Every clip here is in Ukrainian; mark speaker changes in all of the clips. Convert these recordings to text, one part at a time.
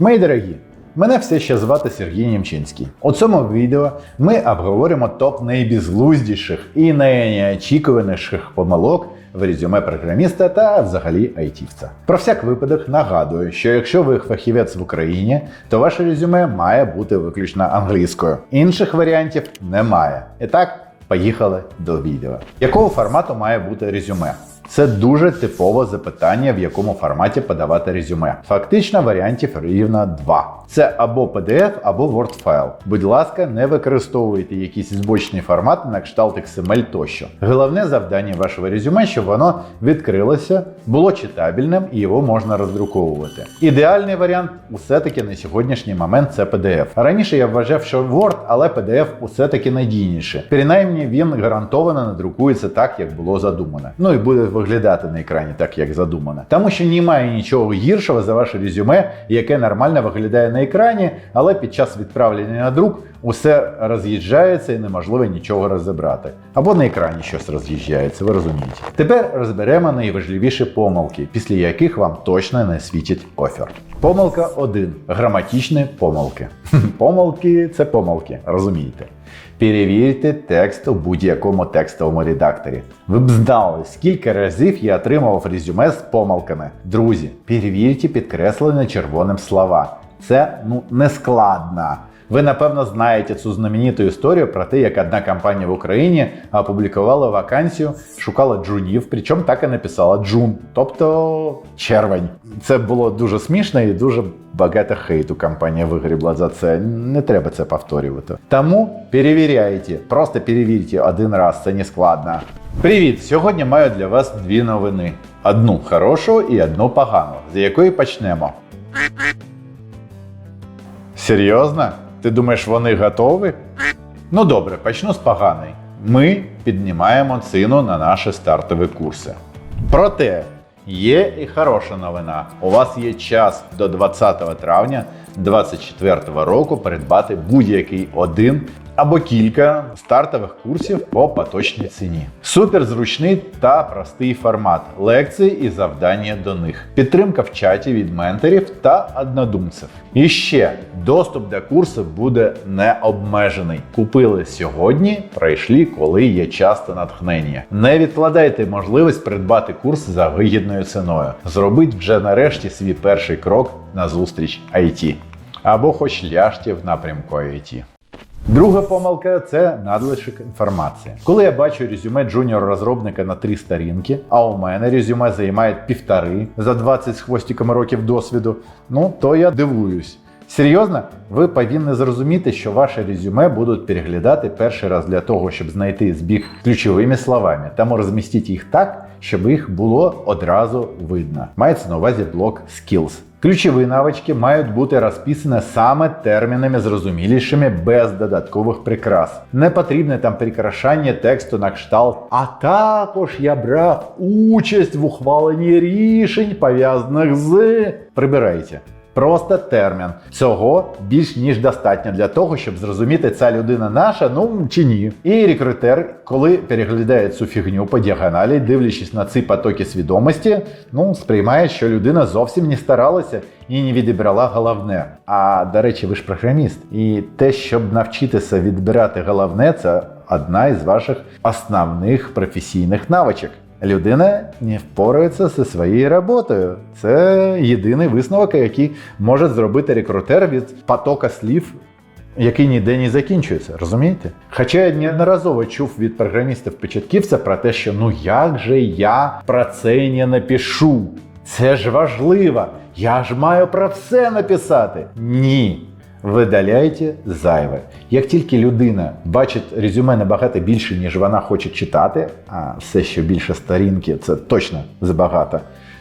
Speaker 1: Мої дорогі, мене все ще звати Сергій Німчинський. У цьому відео ми обговоримо топ найбезглуздіших і найнеочікуваніших помилок в резюме програміста та взагалі айтівця. Про всяк випадок нагадую, що якщо ви фахівець в Україні, то ваше резюме має бути виключно англійською. Інших варіантів немає. І так, поїхали до відео. Якого формату має бути резюме? Це дуже типове запитання, в якому форматі подавати резюме. Фактично варіантів рівно два: це або PDF, або Word файл. Будь ласка, не використовуйте якісь збочні формати на кшталт XML тощо. Головне завдання вашого резюме, щоб воно відкрилося, було читабельним і його можна роздруковувати. Ідеальний варіант усе-таки на сьогоднішній момент це PDF. Раніше я вважав, що Word, але PDF усе-таки надійніше. Принаймні він гарантовано надрукується так, як було задумано. Ну і буде виглядати на екрані так, як задумано. Тому що немає нічого гіршого за ваше резюме, яке нормально виглядає на екрані, але під час відправлення на друк усе роз'їжджається і неможливо нічого розібрати. Або на екрані щось роз'їжджається, ви розумієте. Тепер розберемо найважливіші помилки, після яких вам точно не світить офер. Помилка 1. Граматичні помилки. Помилки це помилки, розумієте. Перевірте текст у будь-якому текстовому редакторі. Ви б знали, скільки разів я отримував резюме з помилками. Друзі, перевірте підкреслення червоним слова. Це ну не складно. Ви напевно знаєте цю знамениту історію про те, як одна компанія в Україні опублікувала вакансію, шукала джунів, причому так і написала джун, тобто червень. Це було дуже смішно і дуже багато хейту компанія вигрібла за це. Не треба це повторювати. Тому перевіряйте, просто перевірте один раз, це не складно. Привіт! Сьогодні маю для вас дві новини: одну хорошу і одну погану, з якої почнемо. Серйозно? Ти думаєш, вони готові? Ну добре, почну з поганої. Ми піднімаємо ціну на наші стартові курси. Проте є і хороша новина. У вас є час до 20 травня 2024 року придбати будь-який один або кілька стартових курсів по поточній ціні. Суперзручний та простий формат лекції і завдання до них. Підтримка в чаті від менторів та однодумців. І ще доступ до курсу буде не обмежений. Купили сьогодні, пройшли, коли є час та натхнення. Не відкладайте можливість придбати курс за вигідною ціною. Зробіть вже нарешті свій перший крок на зустріч IT. Або хоч ляжте в напрямку IT. Друга помилка це надлишок інформації. Коли я бачу резюме джуніор-розробника на три сторінки, а у мене резюме займає півтори за 20 з хвостиками років досвіду, ну то я дивуюсь. Серйозно, ви повинні зрозуміти, що ваше резюме будуть переглядати перший раз для того, щоб знайти збіг ключовими словами, тому розмістіть їх так, щоб їх було одразу видно. Мається на увазі блок Skills. Ключові навички мають бути розписані саме термінами зрозумілішими без додаткових прикрас. Не потрібне там прикрашання тексту на кшталт. А також я брав участь в ухваленні рішень, пов'язаних з. Прибирайте. Просто термін. Цього більш ніж достатньо для того, щоб зрозуміти, ця людина наша, ну чи ні. І рекрутер, коли переглядає цю фігню по діагоналі, дивлячись на ці потоки свідомості, ну сприймає, що людина зовсім не старалася і не відібрала головне. А до речі, ви ж програміст. І те, щоб навчитися відбирати головне, це одна із ваших основних професійних навичок. Людина не впорається зі своєю роботою. Це єдиний висновок, який може зробити рекрутер від потока слів, який ніде не закінчується. Розумієте? Хоча я неодноразово чув від програмістів-початківця про те, що ну як же я про це не напишу? Це ж важливо. Я ж маю про все написати. Ні. Видаляйте зайве. Як тільки людина бачить резюме набагато більше, ніж вона хоче читати, а все, що більше сторінки, це точно забагато,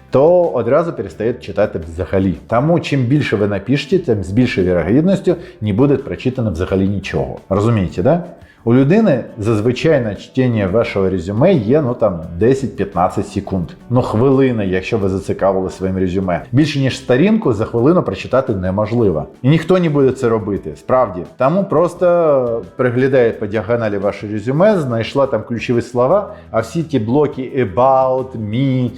Speaker 1: то одразу перестає читати взагалі. Тому чим більше ви напишете, тим з більшою вірогідністю не буде прочитано взагалі нічого. Розумієте, да? У людини зазвичай на чтення вашого резюме є ну там 10-15 секунд. Ну хвилина, якщо ви зацікавили своїм резюме. Більше ніж сторінку за хвилину прочитати неможливо. І ніхто не буде це робити, справді. Тому просто приглядає по діагоналі ваше резюме, знайшла там ключові слова, а всі ті блоки about, me,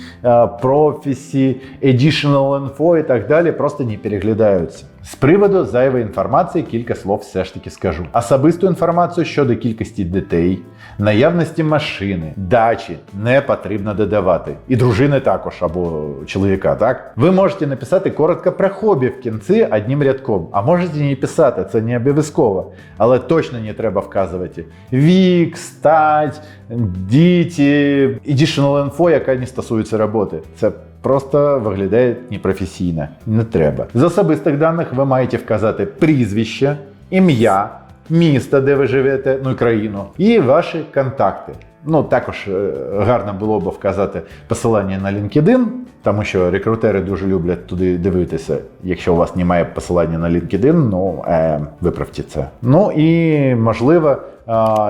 Speaker 1: prophecy, additional info і так далі просто не переглядаються. З приводу зайвої інформації кілька слов все ж таки скажу. Особисту інформацію щодо кількості дітей, наявності машини, дачі не потрібно додавати. І дружини також або чоловіка. Так ви можете написати коротко про хобі в кінці одним рядком, а можете не писати, це не обов'язково. Але точно не треба вказувати вік, стать, діти, additional info, яка не стосується роботи. Це Просто виглядає непрофесійно. Не треба. З особистих даних ви маєте вказати прізвище, ім'я, місто, де ви живете, ну і країну, і ваші контакти. Ну, також е, гарно було б вказати посилання на LinkedIn, тому що рекрутери дуже люблять туди дивитися. Якщо у вас немає посилання на LinkedIn, ну е, виправте це. Ну і можливо,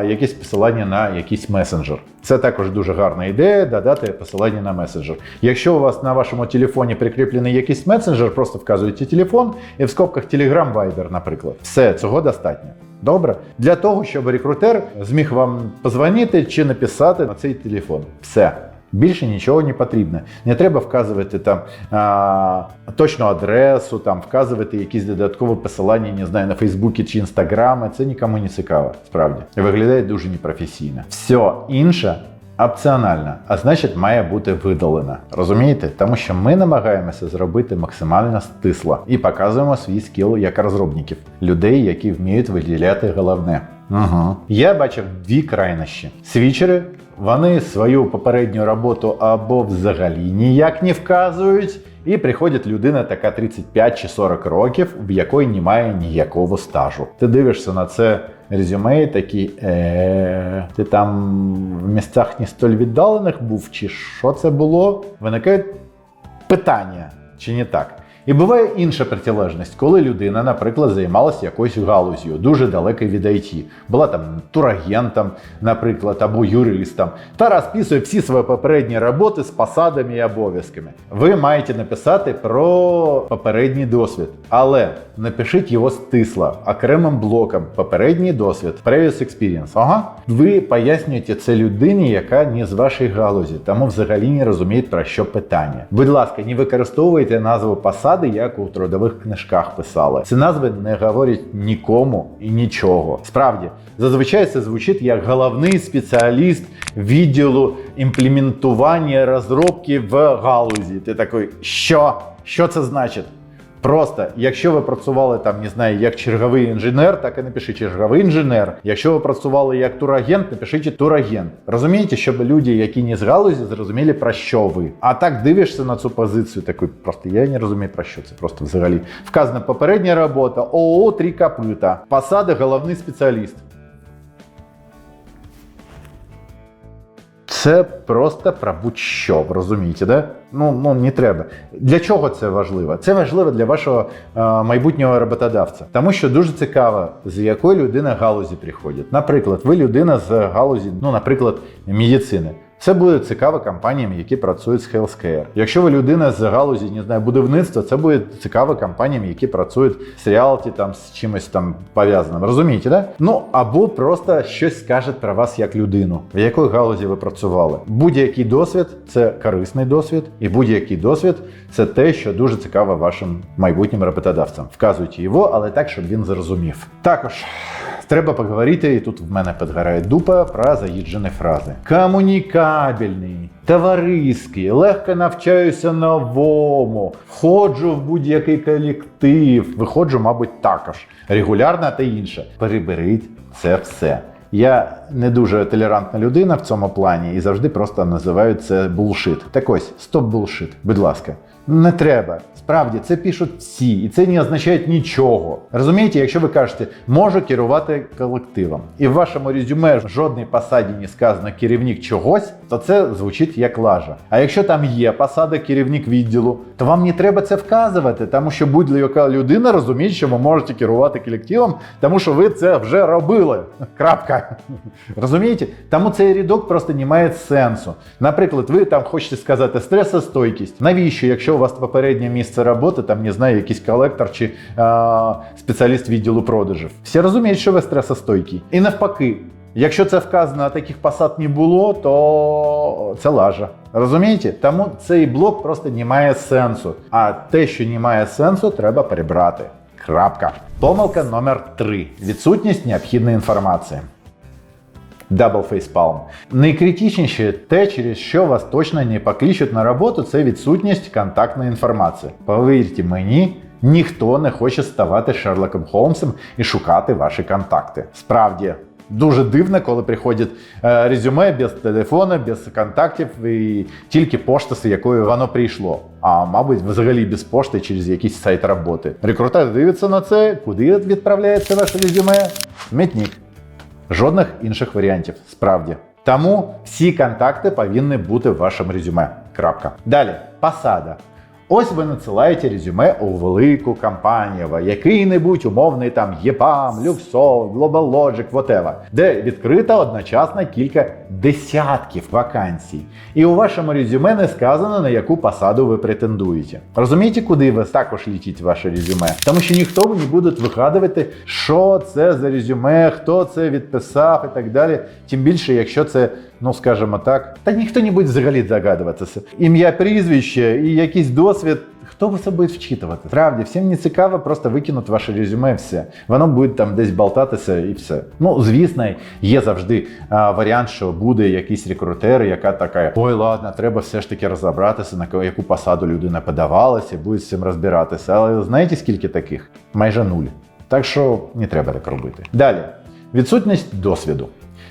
Speaker 1: якесь посилання на якийсь месенджер. Це також дуже гарна ідея додати посилання на месенджер. Якщо у вас на вашому телефоні прикріплений якийсь месенджер, просто вказуєте телефон і в скобках Telegram Viber, наприклад. Все, цього достатньо. Добре? Для того, щоб рекрутер зміг вам позвонити чи написати на цей телефон. Все. Більше нічого не потрібно. Не треба вказувати там а, точну адресу, там вказувати якісь додаткові посилання, не знаю, на Фейсбуці чи Інстаграми. Це нікому не цікаво, справді. Виглядає дуже непрофесійно. Все інше опціонально, а значить, має бути видалено. Розумієте? Тому що ми намагаємося зробити максимально стисло і показуємо свій скіл як розробників, людей, які вміють виділяти головне. Угу. Я бачив дві крайнощі. Свічери. Вони свою попередню роботу або взагалі ніяк не вказують, і приходить людина, така 35 чи 40 років, в якої немає ніякого стажу. Ти дивишся на це резюме і такий, е, ти там в місцях не столь віддалених був, чи що це було? Виникають питання, чи не так? І буває інша протилежність, коли людина, наприклад, займалася якоюсь галузю, дуже далекою від IT. Була там турагентом, наприклад, або юристом, та розписує всі свої попередні роботи з посадами і обов'язками. Ви маєте написати про попередній досвід, але напишіть його стисло, окремим блоком. Попередній досвід, previous experience. Ага. Ви пояснюєте це людині, яка не з вашої галузі, тому взагалі не розуміє, про що питання. Будь ласка, не використовуйте назву посади, як у трудових книжках писали. Ці назви не говорять нікому і нічого. Справді, зазвичай це звучить як головний спеціаліст відділу імплементування розробки в галузі. Ти такий, що? Що це значить? Просто, якщо ви працювали там, не знаю, як черговий інженер, так і напишіть черговий інженер. Якщо ви працювали як турагент, напишіть турагент. Розумієте, щоб люди, які не з галузі, зрозуміли про що ви. А так дивишся на цю позицію, такий просто я не розумію про що це. Просто взагалі вказана попередня робота, ООО три копита, посада головний спеціаліст. Це просто про будь-що, розумієте, да? Ну, ну не треба. Для чого це важливо? Це важливо для вашого е, майбутнього роботодавця, тому що дуже цікаво, з якої людини галузі приходять. Наприклад, ви людина з галузі, ну, наприклад, медицини. Це буде цікаво компаніям, які працюють з healthcare. Якщо ви людина з галузі, не знаю, будівництва, це буде цікаво компаніям, які працюють з реалті, там з чимось там пов'язаним. Розумієте, да? Ну або просто щось скаже про вас як людину, в якої галузі ви працювали. Будь-який досвід це корисний досвід, і будь-який досвід це те, що дуже цікаво вашим майбутнім роботодавцям. Вказуйте його, але так, щоб він зрозумів. Також. Треба поговорити, і тут в мене підгорає дупа про заїджені фрази. Комунікабельний, товариський, легко навчаюся новому, входжу в будь-який колектив, виходжу, мабуть, також регулярно та інше. Переберіть це все. Я не дуже толерантна людина в цьому плані і завжди просто називаю це булшит. Так ось, стоп булшит, будь ласка. Не треба. Справді, це пишуть всі, і це не означає нічого. Розумієте, якщо ви кажете, можу керувати колективом, і в вашому резюме жодній посаді не сказано керівник чогось, то це звучить як лажа. А якщо там є посада керівник відділу, то вам не треба це вказувати, тому що будь-яка людина розуміє, що ви можете керувати колективом, тому що ви це вже робили. Крапка. Розумієте? Тому цей рядок просто не має сенсу. Наприклад, ви там хочете сказати стресостойкість. Навіщо, якщо у вас попереднє місце роботи, там не знаю, якийсь колектор чи а, спеціаліст відділу продажів? Всі розуміють, що ви стресостойкі. І навпаки. Якщо це вказано, а таких посад не було, то це лажа. Розумієте? Тому цей блок просто не має сенсу. А те, що не має сенсу, треба прибрати. Крапка. Помилка номер 3. Відсутність необхідної інформації. Double facepalm. Найкритичніше те, через що вас точно не покличуть на роботу, це відсутність контактної інформації. Повірте мені, ніхто не хоче ставати Шерлоком Холмсом і шукати ваші контакти. Справді. Дуже дивно, коли приходить е, резюме без телефону, без контактів і тільки пошта, з якою воно прийшло. А мабуть, взагалі без пошти через якийсь сайт роботи. Рекрутер дивиться на це, куди відправляється ваше резюме? Смітник. Жодних інших варіантів, справді. Тому всі контакти повинні бути в вашому резюме. Крапка. Далі, посада. Ось ви надсилаєте резюме у велику компанію, який-небудь умовний там ЄПАМ, Люксол, Global Logic, whatever, де відкрито одночасно кілька десятків вакансій. І у вашому резюме не сказано, на яку посаду ви претендуєте. Розумієте, куди ви також літіть ваше резюме? Тому що ніхто не буде вигадувати, що це за резюме, хто це відписав і так далі. Тим більше, якщо це, ну скажімо так, та ніхто не буде взагалі здогадуватися. Ім'я, прізвище і якийсь досвід. Хто в це буде вчитувати? Справді, всім не цікаво просто викинути ваше резюме все. Воно буде там десь болтатися і все. Ну, звісно, є завжди а, варіант, що буде якийсь рекрутер, яка така: ой, ладно, треба все ж таки розібратися, на яку посаду людина подавалася, і буде з цим розбиратися. Але знаєте, скільки таких? Майже нуль. Так що не треба так робити. Далі, відсутність досвіду.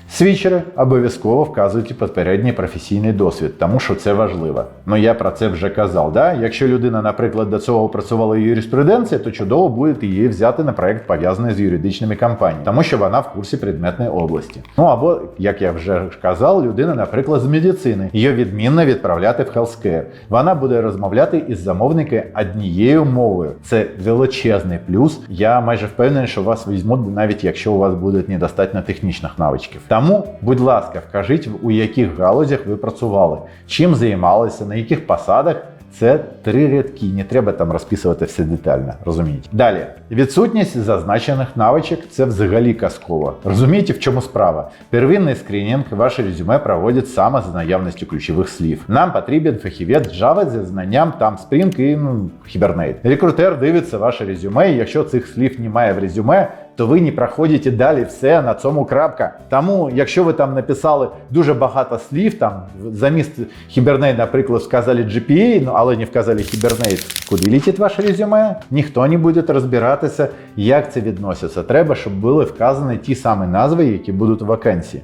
Speaker 1: Свічери обов'язково вказують попередній професійний досвід, тому що це важливо. Ну я про це вже казав. Да? Якщо людина, наприклад, до цього працювала юриспруденції, то чудово буде її взяти на проект пов'язаний з юридичними компаніями, тому що вона в курсі предметної області. Ну або, як я вже казав, людина, наприклад, з медицини. Її відмінно відправляти в healthcare. Вона буде розмовляти із замовником однією мовою. Це величезний плюс. Я майже впевнений, що вас візьмуть, навіть якщо у вас буде недостатньо технічних навичків. Тому, будь ласка, вкажіть, у яких галузях ви працювали, чим займалися, на яких посадах. Це три рядки, не треба там розписувати все детально, розумієте? Далі, відсутність зазначених навичок це взагалі казково. Розумієте, в чому справа? Первинний скринінг ваше резюме проводить саме з наявністю ключових слів. Нам потрібен фахівець Java зі знанням там Spring і ну, Hibernate. Рекрутер дивиться ваше резюме, і якщо цих слів немає в резюме, то ви не проходите далі все на цьому крапка. Тому, якщо ви там написали дуже багато слів, там замість Hibernate, наприклад, сказали GPA, ну але не вказали Hibernate, куди літить ваше резюме? Ніхто не буде розбиратися, як це відноситься. Треба, щоб були вказані ті самі назви, які будуть у вакансії.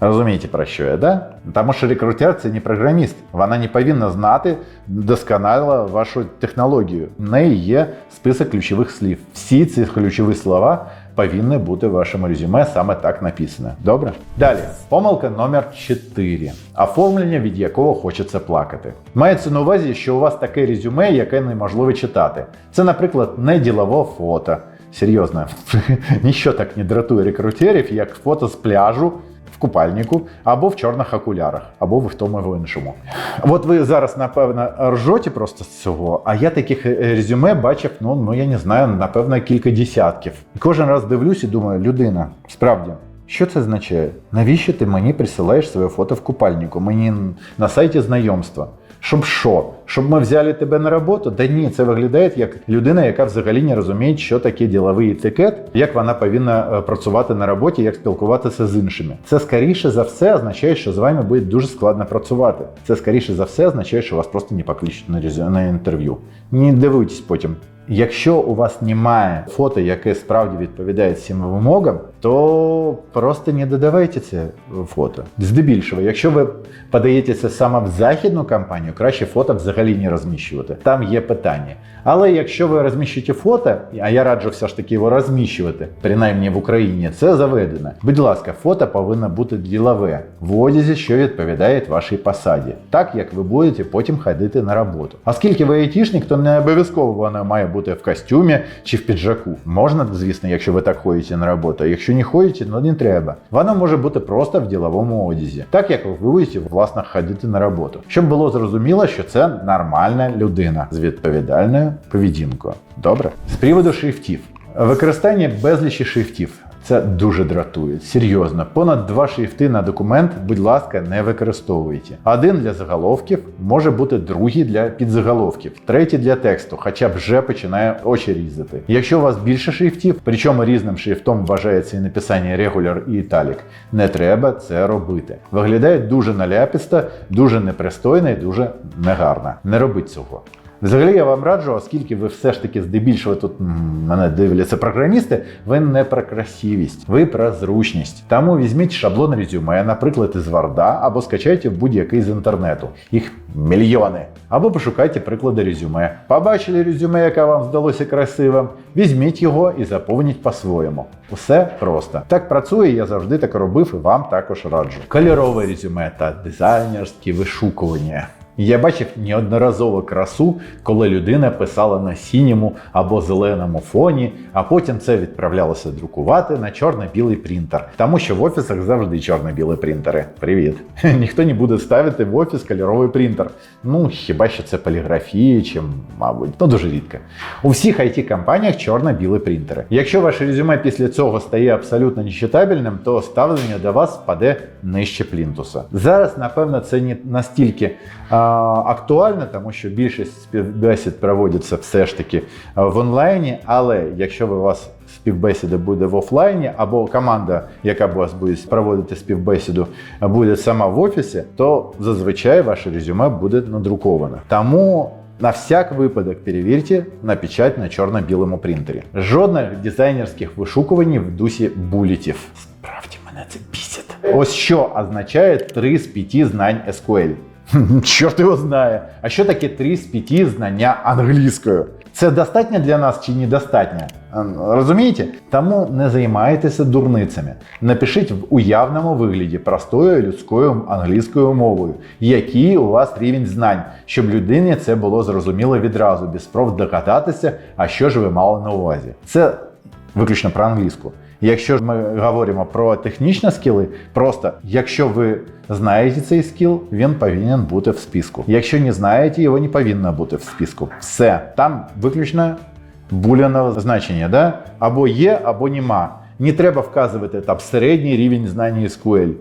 Speaker 1: Розумієте, про що я, да? Тому що рекрутер це не програміст. Вона не повинна знати досконало вашу технологію. В неї є список ключових слів. Всі ці ключові слова повинні бути в вашому резюме саме так написано. Добре? Далі, помилка номер 4. Оформлення, від якого хочеться плакати. Мається на увазі, що у вас таке резюме, яке неможливо читати. Це, наприклад, не ділове фото. Серйозно, ніщо так не дратує рекрутерів, як фото з пляжу купальнику, або в чорних окулярах, або в тому в іншому. От ви зараз, напевно, ржоті просто з цього, а я таких е, резюме бачив, ну, ну я не знаю, напевно, кілька десятків. Кожен раз дивлюсь і думаю, людина, справді. Що це означає? Навіщо ти мені присилаєш своє фото в купальнику? Мені на сайті знайомства. Щоб що? Щоб ми взяли тебе на роботу? Да ні, це виглядає як людина, яка взагалі не розуміє, що таке діловий етикет, як вона повинна е, працювати на роботі, як спілкуватися з іншими. Це скоріше за все означає, що з вами буде дуже складно працювати. Це скоріше за все означає, що вас просто не покличуть на, інтерв'ю. Не дивуйтесь потім. Якщо у вас немає фото, яке справді відповідає цим вимогам, то просто не додавайте це фото. Здебільшого, якщо ви подаєтеся саме в західну кампанію, краще фото взагалі не розміщувати. Там є питання. Але якщо ви розміщуєте фото, а я раджу все ж таки його розміщувати, принаймні в Україні, це заведено. Будь ласка, фото повинно бути ділове в одязі, що відповідає вашій посаді, так як ви будете потім ходити на роботу. Оскільки ви айтішник, то не обов'язково воно має бути в костюмі чи в піджаку. Можна, звісно, якщо ви так ходите на роботу. а Якщо не ходите, ну не треба. Воно може бути просто в діловому одязі, так як ви будете власне ходити на роботу. Щоб було зрозуміло, що це нормальна людина з відповідальною поведінкою. Добре? З приводу шрифтів. Використання безлічі шрифтів. Це дуже дратує. Серйозно. Понад два шрифти на документ, будь ласка, не використовуйте. Один для заголовків, може бути другий для підзаголовків, третій для тексту, хоча вже починає очі різати. Якщо у вас більше шрифтів, причому різним шрифтом вважається і написання регуляр і італік, не треба це робити. Виглядає дуже наляпісто, дуже непристойно і дуже негарно. Не робіть цього. Взагалі я вам раджу, оскільки ви все ж таки здебільшого тут мене дивляться програмісти, ви не про красивість, ви про зручність. Тому візьміть шаблон резюме, наприклад, із Варда, або скачайте будь-який з інтернету. Їх мільйони. Або пошукайте приклади резюме. Побачили резюме, яке вам здалося красивим, візьміть його і заповніть по-своєму. Усе просто. Так працює, я завжди так робив і вам також раджу. Кольорове резюме та дизайнерські вишукування. Я бачив неодноразово красу, коли людина писала на синьому або зеленому фоні, а потім це відправлялося друкувати на чорно-білий принтер. Тому що в офісах завжди чорно-білі принтери. Привіт. Ніхто не буде ставити в офіс кольоровий принтер. Ну, хіба що це поліграфія, чи, мабуть, ну дуже рідко. У всіх it компаніях чорно-білі принтери. Якщо ваше резюме після цього стає абсолютно нечитабельним, то ставлення до вас впаде нижче плінтуса. Зараз, напевно, це не настільки а, актуально, тому що більшість співбесід проводяться все ж таки в онлайні. Але якщо у вас співбесіда буде в офлайні, або команда, яка у вас буде проводити співбесіду, буде сама в офісі, то зазвичай ваше резюме буде надруковане. Тому на всяк випадок перевірте на печать на чорно-білому принтері. Жодних дизайнерських вишукувань в дусі булітів. Справді мене це бісить. Ось що означає 3 з 5 знань SQL. Чорт його знає. А що таке 3 з 5 знання англійською? Це достатньо для нас чи недостатньо? Розумієте? Тому не займайтеся дурницями. Напишіть в уявному вигляді простою людською англійською мовою, який у вас рівень знань, щоб людині це було зрозуміло відразу, без спроб догадатися, а що ж ви мали на увазі. Це виключно про англійську. Якщо ж ми говоримо про технічні скіли, просто якщо ви знаєте цей скіл, він повинен бути в списку. Якщо не знаєте, його не повинно бути в списку. Все, там виключно буляне значення, да? або є, або нема. Не треба вказувати там середній рівень знання SQL.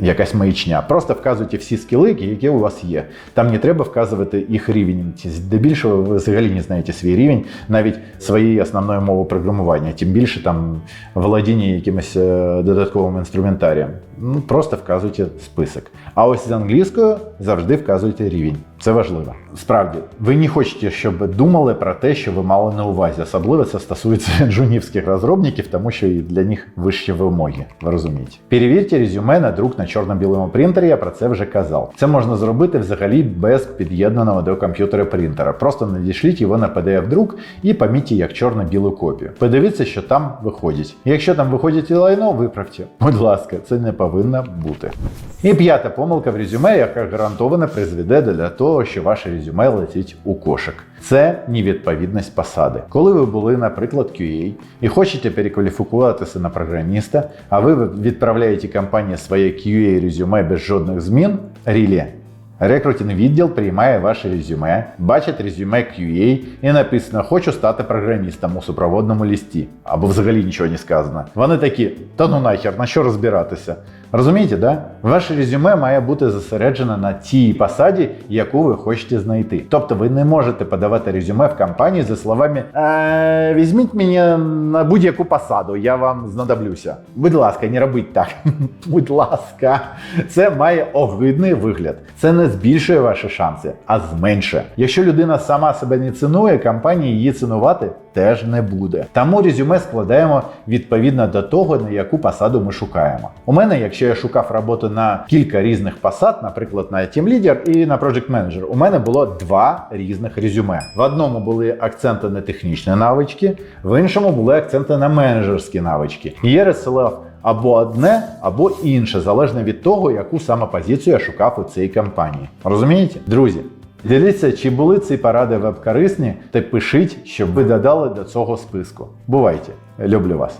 Speaker 1: Якась маячня. Просто вказуйте всі скіли, які у вас є. Там не треба вказувати їх рівень. Здебільшого ви взагалі не знаєте свій рівень, навіть своєї основної мови програмування, тим більше там володіння якимось е, додатковим інструментарієм. Ну, просто вказуйте список. А ось з англійською завжди вказуйте рівень. Це важливо. Справді, ви не хочете, щоб думали про те, що ви мали на увазі. Особливо це стосується джунівських розробників, тому що і для них вищі вимоги. Ви розумієте. Перевірте резюме на друк на чорно-білому принтері. Я про це вже казав. Це можна зробити взагалі без під'єднаного до комп'ютера принтера. Просто надішліть його на pdf друк і помітьте як чорно-білу копію. Подивіться, що там виходить. Якщо там виходить лайно, виправте. Будь ласка, це не повинно бути. І п'ята помилка в резюме, яка гарантовано призведе до того, що ваше резюме летить у кошик. Це невідповідність посади. Коли ви були, наприклад, QA і хочете перекваліфікуватися на програміста, а ви відправляєте компанії своє QA резюме без жодних змін, рілі. Рекрутинг відділ приймає ваше резюме, бачить резюме QA і написано Хочу стати програмістом у супроводному листі. Або взагалі нічого не сказано. Вони такі, та ну нахер, на що розбиратися? Розумієте, да? Ваше резюме має бути зосереджене на тій посаді, яку ви хочете знайти. Тобто ви не можете подавати резюме в компанії зі словами е, візьміть мене на будь-яку посаду, я вам знадоблюся. Будь ласка, не робіть так. Будь ласка, це має огидний вигляд. Це не збільшує ваші шанси, а зменшує. Якщо людина сама себе не цінує, компанія її цінувати теж не буде. Тому резюме складаємо відповідно до того, на яку посаду ми шукаємо. У мене, якщо я шукав роботу на кілька різних посад, наприклад, на Team Leader і на Project Manager, у мене було два різних резюме. В одному були акценти на технічні навички, в іншому були акценти на менеджерські навички. І я розсилав або одне, або інше, залежно від того, яку саме позицію я шукав у цій компанії. Розумієте? Друзі, Діліться, чи були ці поради веб корисні, та пишіть, щоб ви додали до цього списку. Бувайте! Люблю вас!